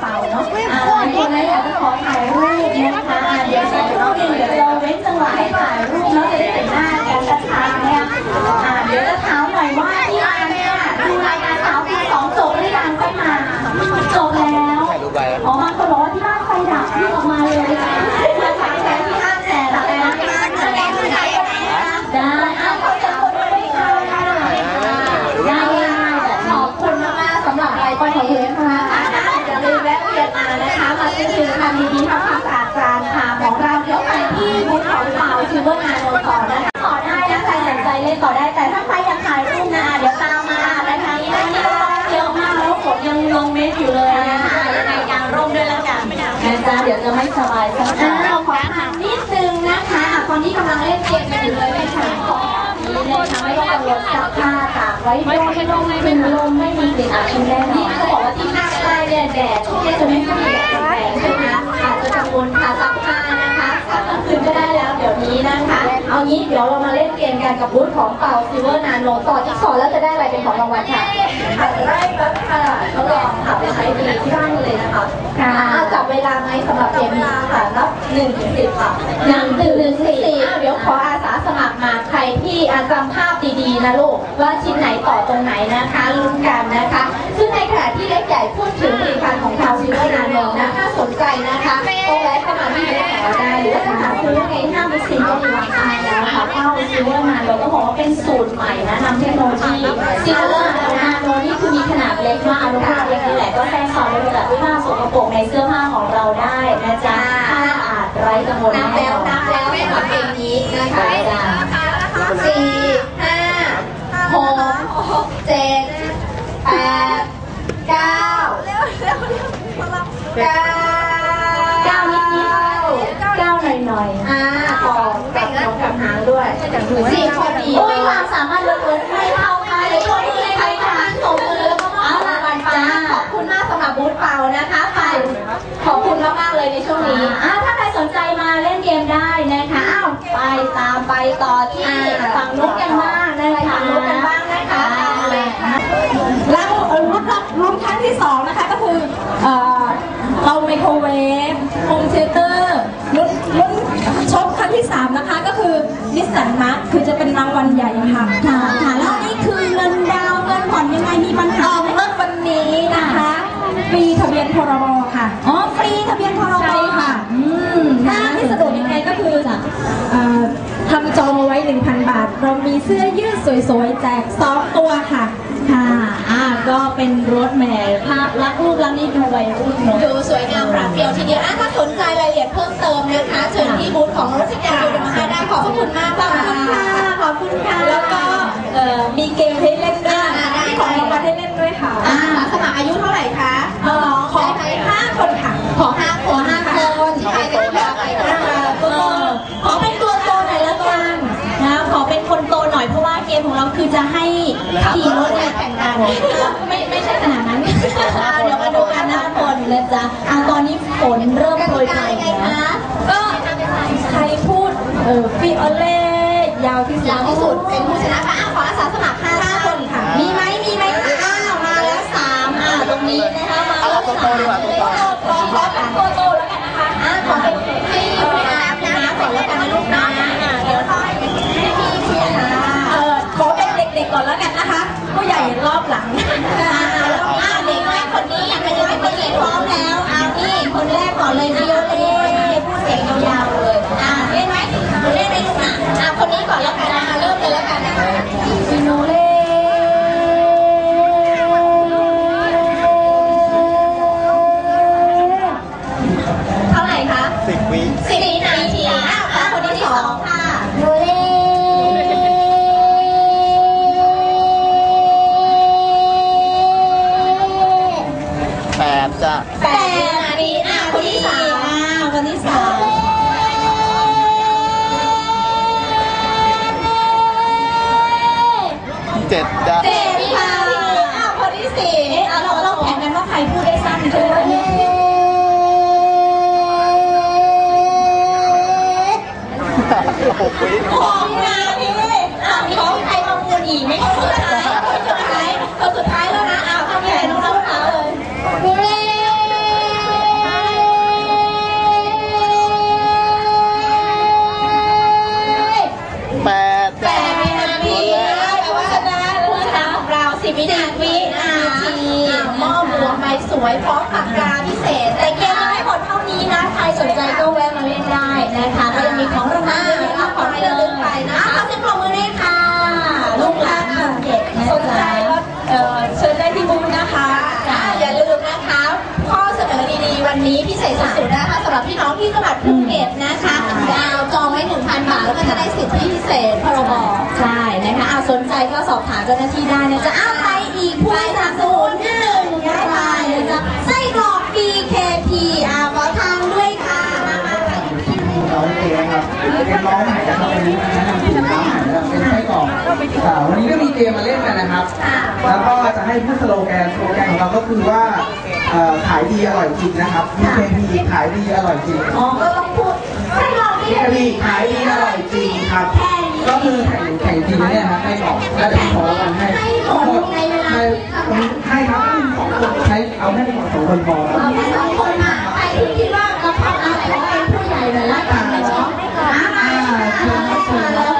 เป่าเน นะคะมาซื้อสินค้าดีทำความสะอาดจานชามของเราเดี๋ยวไปที่บูธของเปล่าชิวเวอร์งานโนต่อนะคะขอได้นะใครสนใจเล่นต่อได้ แต่ถ้าใครอยากถ่ายรูปนะเดี๋ยวตามมานะคะนี่วันนี้เราเยอะมากแล้วฝนยังลงเม็ดอยู่เลยนะคะยังไงยางร่มด้วยแล้วกันนะจ๊ะเดี๋ยวจะไม่สบายสักหน่อยขอถามนิดนึงนะคะตอนนี้กำลังเล่นเกมกันอยู่เลยเป็นขายของนี้เลยทำให้ต้องกังวลซักผ้าตากไว้ด้วยไม่ต้องไม่เป็นลมไม่มีกลิ่นอับชื้นแน่นอนเขาบอกว่าที่น แดดช่วงนี้จะไม่ค่อยมีแดดแรงใช่ไหมอาจจะกังวลค่ะซักผ้านะคะซักกลางคืนก็ได้แล้วเดี๋ยวนี้นะคะ เอางี้เดี๋ยวเรามาเล่นเกมกันกับบูธของเป่าซิเวอร์นาโนต่อจิ๊กซอว์แล้วจะได้อะไรเป็นของรางวัลค่ะ อาจจะได้รถค่ะทดลองค่ะไปใช้ดีที่บ้านเลยนะคะค่ะจับเวลาไหมสำหรับเกมนี้ค่ะนับหนึ่งถึงสิบค่ะหนึ่งถึงหนึ่งถึงสี่อ้าวเดี๋ยวขออาสาสมัครมาใครที่อาจำภาพดีๆนะลูกว่าชิ้นไหนต่อตรงไหนนะคะลุ้นกันนะคะ ซึ่งในขณะที่เล็กใหญ่พูดถึงผลิตภัณฑ์ของทาวซิลเวอร์นาโนนะถ้าสนใจนะคะก็แวะเข้ามาที่บูธของเราได้หรือว่าจะหาซื้อใน ห้างบิ๊กซีก็มีวางขายแล้วค่ะเข้าซิลเวอร์นาโนก็บอกว่าเป็นสูตรใหม่นะนำเทคโนโลยีซิลเวอร์นาโนนี่คือมีขนาดเล็กมากอนุภาคเล็กนี่แหละก็แทรกซ้อนในระดับผ้าสกปรกในเสื้อผ้าของเราได้นะจ๊ะผ้าอาดไร้กังวลนับแล้วนับแล้วสำหรับเพลงนี้นะคะสี่ห้าหกเจ็ดแปดเก้าเก้า เก้านิดนิดเก้าหน่อยหน่อย อ่า ๆ ขอ กับน้องกับหางด้วยสี่พอดีโอ้ยความสามารถล้วนๆไม่เท่าใครเลยคนที่ใครทานสมมือแล้วก็เอาละวันจ้าขอบคุณมากสำหรับบูธเปานะคะไปขอบคุณมากๆเลยในช่วงนี้อ่าถ้าใครสนใจมาเล่นเกมได้นะคะอ้าวไปตามไปต่อที่อ่าฝั่งนู้นกันบ้างนะคะฝั่งนู้นกันบ้างนะคะแล้วเอ่อรุ่นรุ่นครั้งที่สองนะคะก็คือเอ่อเตาไมโครเวฟโฮมเทเตอร์รุ่นรุ่นชกครั้งที่สามนะคะก็คือ นิสสันมาร์คคือจะเป็นรางวัลใหญ่ค่ะ ค่ะค่ะแล้วนี่คือเงินดาวน์เงินผ่อนยังไงมีปัญอหาอกไหมรถวันนี้นะคะฟรีทะเบียนพรบค่ะ อ๋อ ฟรีทะเบียนพรบใช่ค่ะ อืมถ้าที่สะดวกยังไงก็คือเอ่อทำจองเอาไว้ 1,000 บาท เรามีเสื้อยืดสวยๆ แจกสองตัวค่ะ ค่ะ อ่า ก็เป็นรถแหมภาพลักษณ์รูปลักษณ์นี่ดูวัยรุ่นเนอะ ดูสวยงามปราดเปรียวทีเดียวอะถ้าสนใจรายละเอียดเพิ่มเติมนะคะ เชิญที่บูธของรถจักรยานยนต์มาให้ได้ขอบพระคุณมากค่ะ ขอบคุณค่ะ แล้วก็เอ่อมีเกมให้เล่นด้วย จะให้ขี่รถเนี่ยแข่งกันไม่ไม่ใช่ขนาดนั้นอ่าเดี๋ยวมาดูกันนะทุกคนนะจ๊ะอ่าตอนนี้ฝนเริ่มกโปรติยปกาลายยังไงแล้วคะก็ใครพูดเออฟิโอเล่ยาวที่สุดยาวที่สุดเป็นผู้ชนะค่ะอะขออาสาสมัครห้าห้าคนค่ะ มีไหมมีไหมอ้าวมาแล้วสามอ่าตรงนี้นะคะมาเอาแล้วตัวโตสามดีกว่าตัวโตขอขอเป็นตัวโตแล้วกันนะคะอะขอเป็นให้พี่น้ำนะก่อนแล้วกันนะลูกนะอะเดี๋ยวรอให้พี่พี่นะ เออขอเป็นเด็ กๆก่อนแล้วกันนะคะผู้ใหญ่รอบหลังอ่าแล้วอะเด็กน้อยคนนี้ยังไม่ได้คนนี้พร้อมแล้วอะนี่คนแรกก่อนเลยวิโอเล่พูดเสียงยาวๆเลยอะเล่นไหมเล่นไหมลูกอะอะคนนี้ก่อนแล้วกันนะคะเริ่มเลยแล้วกันนะคะฟิโนเล่เท่าไหร่คะสิบวิ เจ็ดจ้ะเจ็ดค่ะอ้าวคนที่สี่เอ๊ะเราเราแข่งกันว่าใครพูดได้สั้นใช่ไหมหกวิของนาทีอ้าวมีใครมามูลอีกไหมคนสุดท้ายค วินาทีนาทีมอบหลวงใบสวยพร้อมปากกาพิเศษ แต่เกมยังไม่หมดเท่านี้นะ ใครสนใจก็แวะมาเล่นได้นะคะก็ยังมีของรางวัลเยอะๆรับของที่ระลึกไปนะขอเสียงปรบมือด้วยค่ะ ลูกหลานคนเด็กนะสนใจจ๊ะก็เอ่อเชิญได้ที่บูธนะคะอ่าอย่าลืมนะคะ ข้อเสนอดีๆ วันนี้พิเศษสุดๆนะคะสำหรับพี่น้องที่จังหวัดภูเก็ตนะคะดาวจองไว้1,000บาทแล้วก็จะได้สิทธิพิเศษพรบใช่นะคะเอาสนใจก็สอบถามเจ้าหน้าที่ได้นะจ๊ะอ้าวใคร อีกผู้สนับสนุนหนึ่งได้นะจ๊ะไส้กรอก BKP อ่าขอทางด้วยค่ะมามาค่ะเราเองครับเป็นล้อใหม่นะครับวันนี้แนะนำสินค้าใหม่นะครับเป็นไส้กรอกอ่าวันนี้ก็มีเกมมาเล่นกันนะครับ แล้วก็จะให้พูดสโลแกนสโลแกนของเราก็คือว่าเอ่อขายดีอร่อยจริงนะครับ BKP ขายดีอร่อยจริง อ๋อก็ต้องพูดไส้กรอก BKP ขายดีอร่อยจริงครับ แค่นี้ก็คือแข่งแข่งจริงเนี่ยนะครับไส้กรอกแล้วเดี๋ยวขอรางวัลให้ให้หมดในเวลา ให้ให้ครับสองคนใช้เอาแค่สองคนพอครับเอาแค่สองคนมาใครที่คิดว่าเราทำอะไรขอเป็นผู้ใหญ่หน่อยละกันนะเนาะมามามาแล้วค่ะเอาใคร